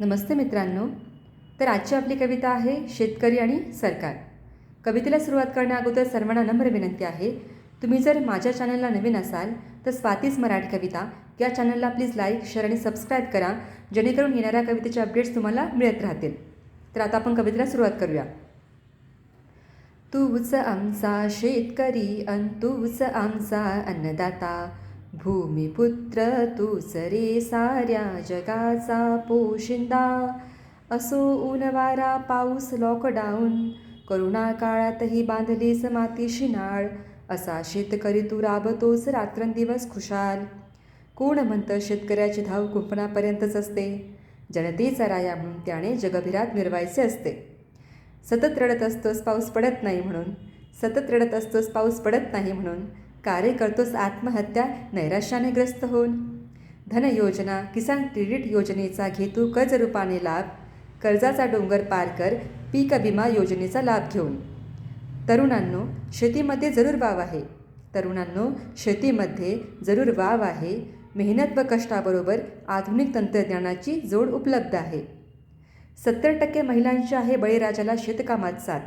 नमस्ते मित्रांनो. तर आजची आपली कविता आहे शेतकरी आणि सरकार. कवितेला सुरुवात करण्याअगोदर सर्वांना नम्र विनंती आहे. तुम्ही जर माझ्या चॅनलला नवीन असाल तर स्वातीच मराठी कविता या चॅनलला प्लीज लाईक शेअर आणि सबस्क्राईब करा. जेणेकरून येणाऱ्या कवितेचे अपडेट्स तुम्हाला मिळत राहतील. तर आता आपण कवितेला सुरुवात करूया. तूच आमचा शेतकरी अन तूच आमचा अन्नदाता. भूमिपुत्र तू सरे साऱ्या जगाचा पोशिंदा. असो ऊनवारा पाऊस लॉकडाऊन करोना काळातही बांधलीस मातीशी नाळ. असा शेतकरी तू राबतोस रात्रंदिवस खुशाल. कोण म्हणतं शेतकऱ्याची धाव कुंपणापर्यंतच असते? जनतेचा राया म्हणून त्याने जगभिरात मिरवायचे असते. सतत रडत असतोस पाऊस पडत नाही म्हणून. सतत रडत असतोस पाऊस पडत नाही म्हणून. कार्य करतोस आत्महत्या नैराश्याने ग्रस्त होऊन. धन योजना किसान क्रेडिट योजनेचा घेतू कर्जरूपाने कर्ज रूपाने लाभ कर्जाचा डोंगर पार कर पीक विमा योजनेचा लाभ घेऊन. तरुणांनो शेतीमध्ये जरूर वाव आहे. तरुणांनो शेतीमध्ये जरूर वाव आहे. मेहनत व कष्टाबरोबर आधुनिक तंत्रज्ञानाची जोड उपलब्ध आहे. सत्तर टक्के महिलांची आहे बळीराजाला शेतकामात साथ.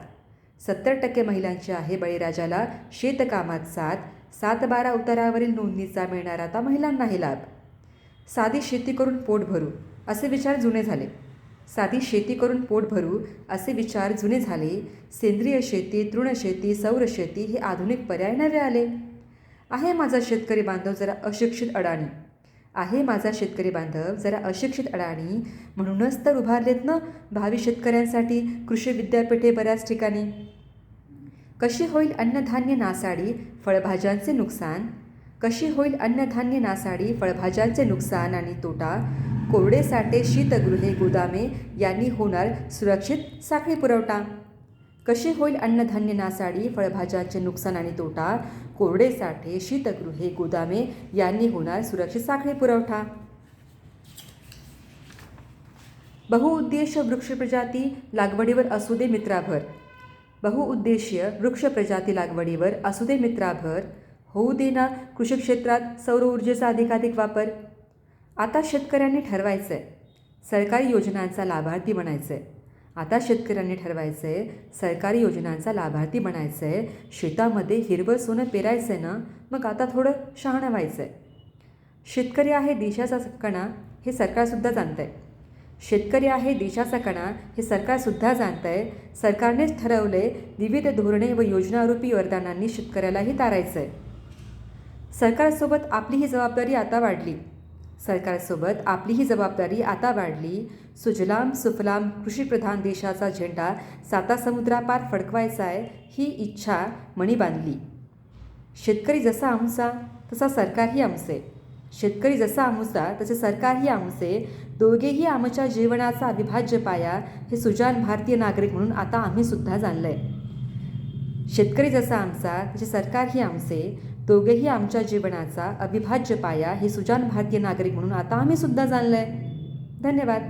सत्तर टक्के महिलांची आहे बळीराजाला शेतकामात साथ. सात बारा उतारावरील नोंदणीचा मिळणार आता महिलांनाही लाभ. साधी शेती करून पोट भरू असे विचार जुने झाले. साधी शेती करून पोट भरू असे विचार जुने झाले. सेंद्रिय शेती तृणशेती सौरशेती हे आधुनिक पर्याय नवे आले. आहे माझा शेतकरी बांधव जरा अशिक्षित अडाणी. आहे माझा शेतकरी बांधव जरा अशिक्षित अडाणी. म्हणूनच तर उभारलेत ना भावी शेतकऱ्यांसाठी कृषी विद्यापीठे बऱ्याच ठिकाणी. कशी होईल अन्नधान्य नासाडी फळभाज्यांचे नुकसान? कशी होईल अन्नधान्य नासाडी फळभाज्यांचे नुकसान आणि तोटा? कोरडे साठे शीतगृहे गोदामे यांनी होणार सुरक्षित साखळी पुरवठा. कशी होईल अन्नधान्य नासाडी फळभाज्यांचे नुकसान आणि तोटा? कोरडे साठे शीतगृहे गोदामे यांनी होणार सुरक्षित साखळी पुरवठा. बहुउद्देश वृक्ष प्रजाती लागवडीवर असू दे मित्राभर. बहुउद्देशीय वृक्ष प्रजाती लागवडीवर असू दे मित्राभर होऊ देना कृषी क्षेत्रात सौर ऊर्जेचा अधिकाधिक वापर आता शेतकऱ्यांनी ठरवायचं आहे सरकारी योजनांचा लाभार्थी बनायचं आहे आता शेतकऱ्यांनी ठरवायचं आहे सरकारी योजनांचा लाभार्थी बनायचं आहे शेतामध्ये हिरवं सोनं पेरायचं आहे ना मग आता थोडं शहाणं व्हायचं आहे शेतकरी आहे देशाचा कणा हे सरकारसुद्धा जाणतं आहे शेतकरी आहे देशाचा कणा हे सरकारसुद्धा जाणतं आहे सरकारनेच ठरवलं आहे विविध धोरणे व योजनारूपी वरदानांनी शेतकऱ्यालाही तारायचं आहे सरकारसोबत आपली ही जबाबदारी आता वाढली. सरकारसोबत आपली ही जबाबदारी आता वाढली. सुजलाम सुफलाम कृषीप्रधान देशाचा झेंडा साता समुद्रापार फडकवायचा आहे ही इच्छा मणी बांधली. शेतकरी जसा आमचा तसा सरकारही आमचे. शेतकरी जसा आमुसा तसे सरकारही आमुसे दोघेही आमच्या जीवनाचा अविभाज्य पाया हे सुजान भारतीय नागरिक म्हणून आता आम्ही सुद्धा जाणलं आहे शेतकरी जसा आमचा तसे सरकारही आमचे. दोघेही आमच्या जीवनाचा अविभाज्य पाया हे सुजान भारतीय नागरिक म्हणून आता आम्ही सुद्धा जाणलं आहे धन्यवाद.